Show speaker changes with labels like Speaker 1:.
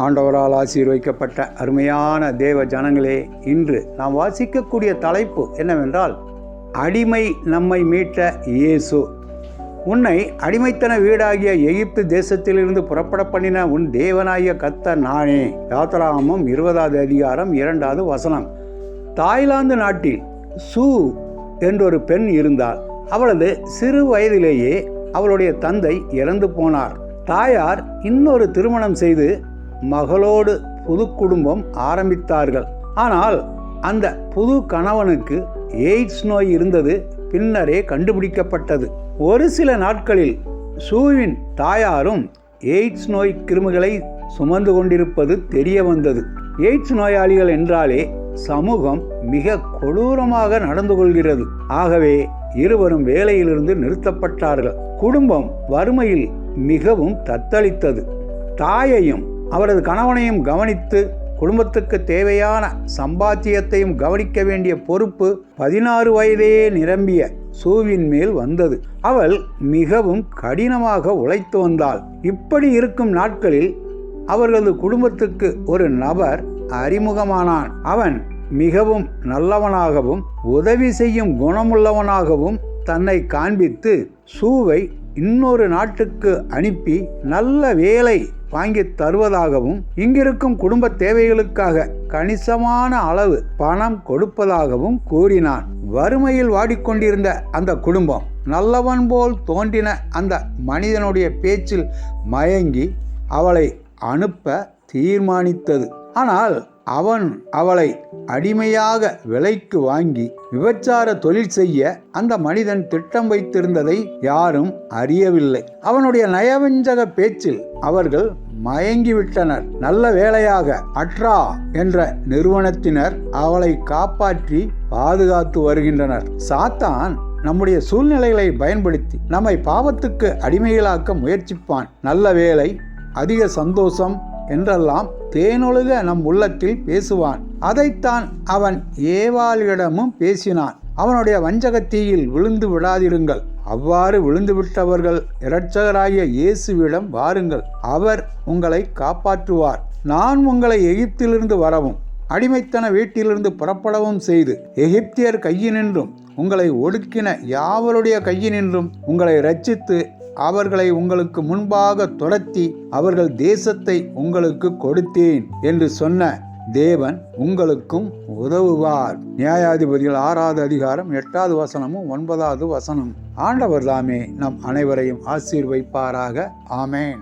Speaker 1: ஆண்டவரால் ஆசீர்வைக்கப்பட்ட அருமையான தேவ ஜனங்களே இன்று நாம் வாசிக்கக்கூடிய தலைப்பு என்னவென்றால் அடிமை நம்மை மீட்ட இயேசு. உன்னை அடிமைத்தன வீடாகிய எகிப்து தேசத்திலிருந்து புறப்பட பண்ணின உன் தேவனாகிய கத்த நானே. யாத்ராமம் இருபதாவது அதிகாரம் இரண்டாவது வசனம். தாய்லாந்து நாட்டில் சூ என்றொரு பெண் இருந்தாள். அவளது சிறு வயதிலேயே அவளுடைய தந்தை இறந்து போனார். தாயார் இன்னொரு திருமணம் செய்து மகளோடு புது குடும்பம் ஆரம்பித்தார்கள். ஆனால் அந்த புது கணவனுக்கு எய்ட்ஸ் நோய் இருந்தது பின்னரே கண்டுபிடிக்கப்பட்டது. ஒரு சில நாட்களில் சூவின் தாயாரும் எய்ட்ஸ் நோய் கிருமிகளை சுமந்து கொண்டிருப்பது தெரிய வந்தது. எய்ட்ஸ் நோயாளிகள் என்றாலே சமூகம் மிக கொடூரமாக நடந்து கொள்கிறது. ஆகவே இருவரும் வேலையிலிருந்து நிறுத்தப்பட்டார்கள். குடும்பம் வறுமையில் மிகவும் தத்தளித்தது. தாயையும் அவரது கணவனையும் கவனித்து குடும்பத்துக்கு தேவையான சம்பாத்தியத்தையும் கவனிக்க வேண்டிய பொறுப்பு பதினாறு வயதே நிரம்பிய சூவின் மேல் வந்தது. அவள் மிகவும் கடினமாக உழைத்து வந்தாள். இப்படி இருக்கும் நாட்களில் அவர்களது குடும்பத்துக்கு ஒரு நபர் அறிமுகமானான். அவன் மிகவும் நல்லவனாகவும் உதவி செய்யும் குணமுள்ளவனாகவும் தன்னை காண்பித்து சூவை இன்னொரு நாட்டுக்கு அனுப்பி நல்ல வேலை வாங்கி தருவதாகவும் இங்கிருக்கும் குடும்ப தேவைகளுக்காக கணிசமான அளவு பணம் கொடுப்பதாகவும் கூறினான். வறுமையில் வாடிக்கொண்டிருந்த அந்த குடும்பம் நல்லவன் போல் தோன்றின அந்த மனிதனுடைய பேச்சில் மயங்கி அவளை அனுப்ப தீர்மானித்தது. ஆனால் அவன் அவளை அடிமையாக விலைக்கு வாங்கி விபச்சார தொழில் செய்ய அந்த மனிதன் திட்டம் வைத்திருந்ததை யாரும் அறியவில்லை. அவனுடைய நயவஞ்சக பேச்சில் அவர்கள் மயங்கிவிட்டனர். நல்ல வேளையாக அட்ரா என்ற நிறுவனத்தினர் அவளை காப்பாற்றி பாதுகாத்து வருகின்றனர். சாத்தான் நம்முடைய சூழ்நிலைகளை பயன்படுத்தி நம்மை பாவத்துக்கு அடிமைகளாக்க முயற்சிப்பான். நல்ல வேலை அதிக சந்தோஷம் என்றெல்லாம் தேனொழுக நம் உள்ளத்தில் பேசுவான். அதைத்தான் அவன் ஏவாளிடமும் பேசினான். அவனுடைய வஞ்சகத்தீயில் விழுந்து விடாதிருங்கள் அவ்வாறு விழுந்து விட்டவர்கள் இரட்சகராகிய இயேசுவிடம் வாருங்கள். அவர் உங்களை காப்பாற்றுவார். நான் உங்களை எகிப்திலிருந்து வரவும் அடிமைத்தன வீட்டிலிருந்து புறப்படவும் செய்து எகிப்தியர் கையினின்றும் உங்களை ஒடுக்கின யாவருடைய கையினின்றும் உங்களை ரட்சித்து அவர்களை உங்களுக்கு முன்பாக துரத்தி அவர்கள் தேசத்தை உங்களுக்கு கொடுத்தேன் என்று சொன்ன தேவன் உங்களுக்கும் உதவுவார். நியாயாதிபதிகள் ஆறாவது அதிகாரம் எட்டாவது வசனமும் ஒன்பதாவது வசனம். ஆண்டவர் தாமே நம் அனைவரையும் ஆசீர்வைப்பாராக. ஆமேன்.